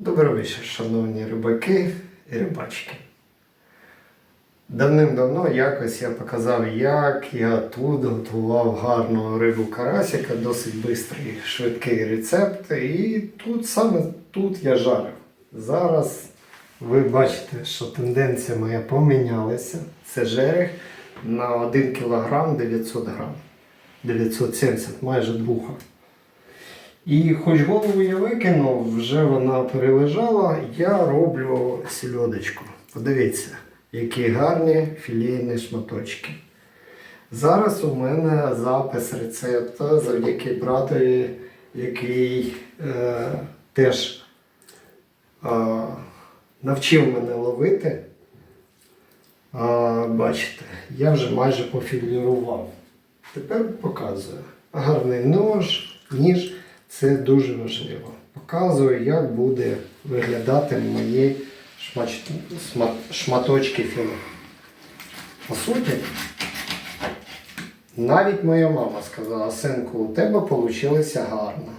Добрий вечір, шановні рибаки і рибачки. Давним-давно якось я показав, як я тут готував гарну рибу карасика, досить швидкий, швидкий рецепт. І тут саме тут я жарив. Зараз ви бачите, що тенденція моя помінялася. Це жерех на 1 кг 900 грам. 970, майже двуха. І хоч голову я викинув, вже вона перележала, я роблю сільодочку. Подивіться, які гарні філійні шматочки. Зараз у мене запис рецепту завдяки братові, який е, теж е, навчив мене ловити. А, бачите, я вже майже пофілірував. Тепер показую. Гарний нож, ніж це дуже важливо. Показую, як буде виглядати мої шмач... сма- шматочки філе. По суті, навіть моя мама сказала, синку, у тебе вийшла гарна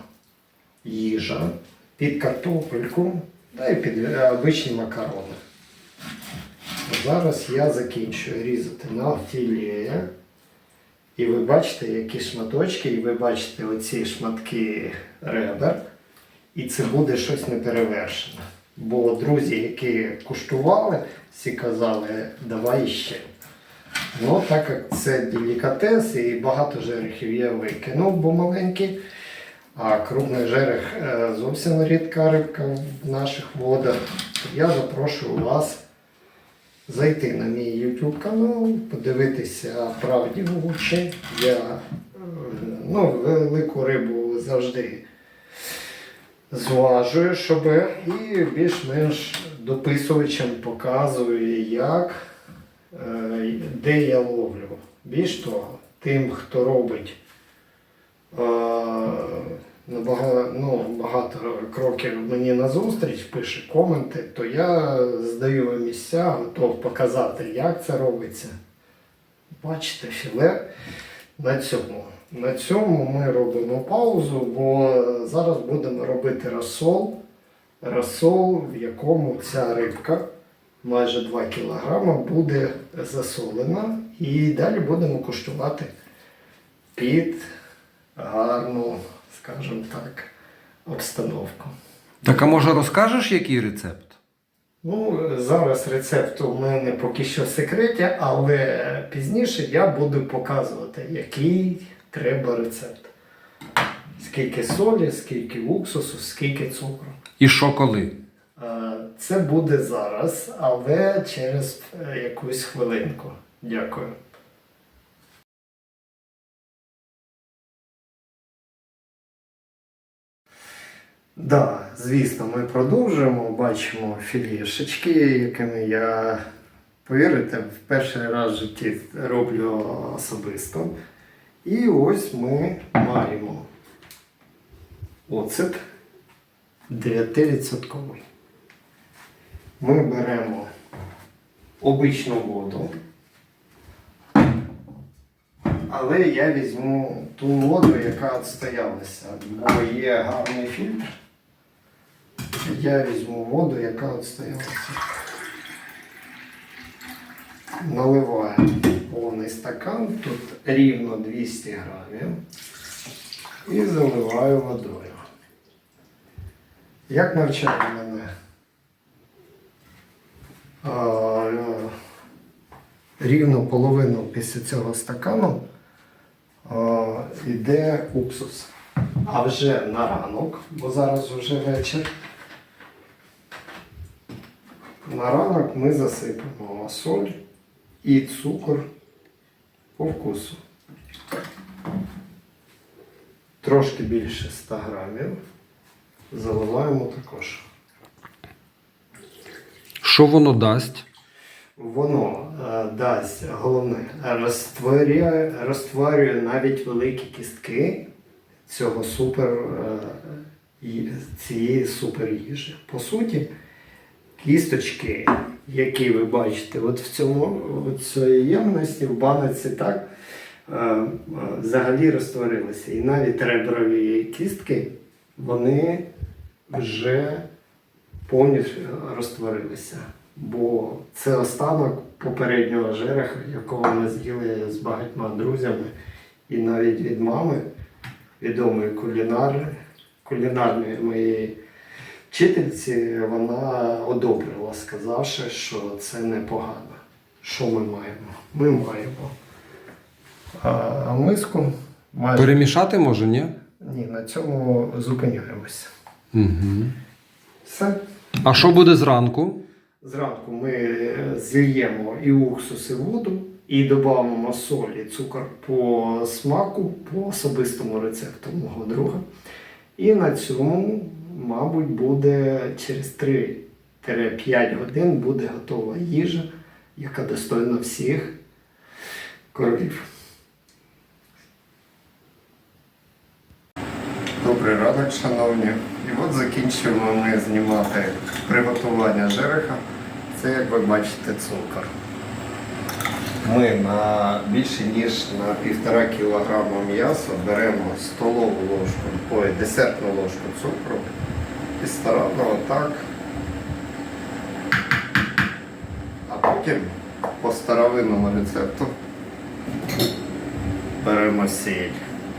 їжа під картопельку та й під е, обичні макарони. Зараз я закінчую різати на філе. І ви бачите, які шматочки, і ви бачите оці шматки ребер. І це буде щось неперевершене. Бо друзі, які куштували, всі казали, давай ще. Ну, так як це делікатес і багато жерехів я викинув, бо маленький. А крупний жерех е, зовсім рідка рибка в наших водах. Я запрошую вас зайти на мій YouTube канал, подивитися правді в очі. Я е, ну, велику рибу завжди зважую, щоб і більш-менш дописувачам показую, як, е, де я ловлю. Більш того, тим, хто робить е, ну, багато кроків мені назустріч, пише коменти, то я здаю місця, готов показати, як це робиться. Бачите, філе на цьому. На цьому ми робимо паузу, бо зараз будемо робити розсол. Розсол, в якому ця рибка майже 2 кг буде засолена. І далі будемо куштувати під гарну, скажімо так, обстановку. Так а може розкажеш, який рецепт? Ну, зараз рецепт у мене поки що в секреті, але пізніше я буду показувати, який треба рецепт. Скільки солі, скільки уксусу, скільки цукру. І що коли? Це буде зараз, але через е, якусь хвилинку. Дякую. Да, звісно, ми продовжуємо. Бачимо філішечки, якими я, повірите, в перший раз в житті роблю особисто. І ось ми маємо оцет 9%. Ми беремо обичну воду. Але я візьму ту воду, яка відстоялася, бо є гарний фільтр. Я візьму воду, яка відстоялася. Наливаю повний стакан, тут рівно 200 грамів. І заливаю водою. Як навчає мене? А, рівно половину після цього стакану йде уксус. А вже на ранок, бо зараз вже вечір. На ранок ми засипемо соль і цукор по вкусу. Трошки більше 100 грамів. Заливаємо також. Що воно дасть? Воно е, дасть головне, розтворює, розтворює навіть великі кістки цього супер, е, цієї супер їжі. По суті, кісточки, які ви бачите, от в цьому от цієї ємності, в баниці, так, е, е, взагалі розтворилися. І навіть реброві кістки, вони вже повністю розтворилися. Бо це останок попереднього жереха, якого ми з'їли з багатьма друзями, і навіть від мами, відомої кулінарної моєї вчительці, вона одобрила, сказавши, що це непогано. Що ми маємо? Ми маємо а, миску. Майже... Перемішати може, ні? Ні, на цьому зупиняємося. Угу. Все. А що буде зранку? Зранку ми е, зільємо і уксус, і воду, і додамо соль і цукор по смаку, по особистому рецепту мого друга. І на цьому, мабуть, буде через 3-5 годин буде готова їжа, яка достойна всіх королів. Добрий ранок, шановні. І от закінчуємо ми знімати приготування жереха. Це, як ви бачите, цукор. Ми на більше ніж на півтора кілограма м'яса беремо столову ложку, ой, десертну ложку цукру і старанно отак. А потім по старовинному рецепту беремо сіль.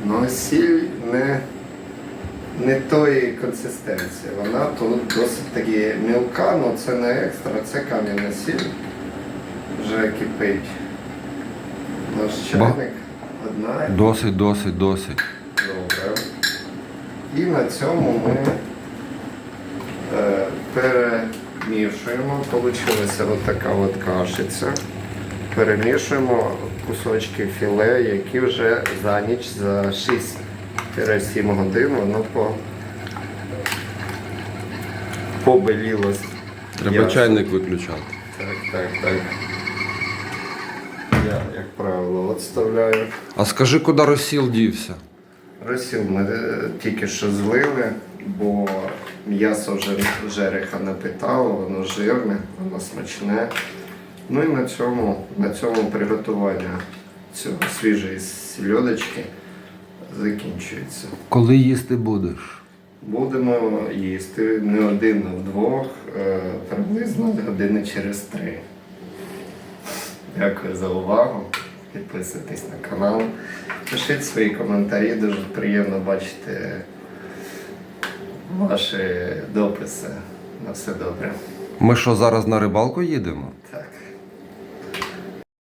Ну сіль не не тої консистенції. Вона тут досить таки мілка, але це не екстра, це кам'яна сіль. Вже кипить. Чайник. Одна. Досить, досить, досить. Добре. І на цьому ми е, перемішуємо. Получилася от така от кашиця. Перемішуємо кусочки філе, які вже за ніч за 6-7 годин воно по побеліло. Треба чайник виключати. Так, так, так. Я, як правило, відставляю. А скажи, куди розсіл дівся? Розсіл ми е, тільки що злили, бо м'ясо вже жереха напитало, воно жирне, воно смачне. Ну і на цьому, на цьому приготування цього свіжої сільодочки закінчується. Коли їсти будеш? Будемо їсти не один, а вдвох, е, приблизно години через три. Дякую за увагу. Підписуйтесь на канал. Пишіть свої коментарі, дуже приємно бачити ваші дописи. На все добре. Ми що зараз на рибалку їдемо? Так.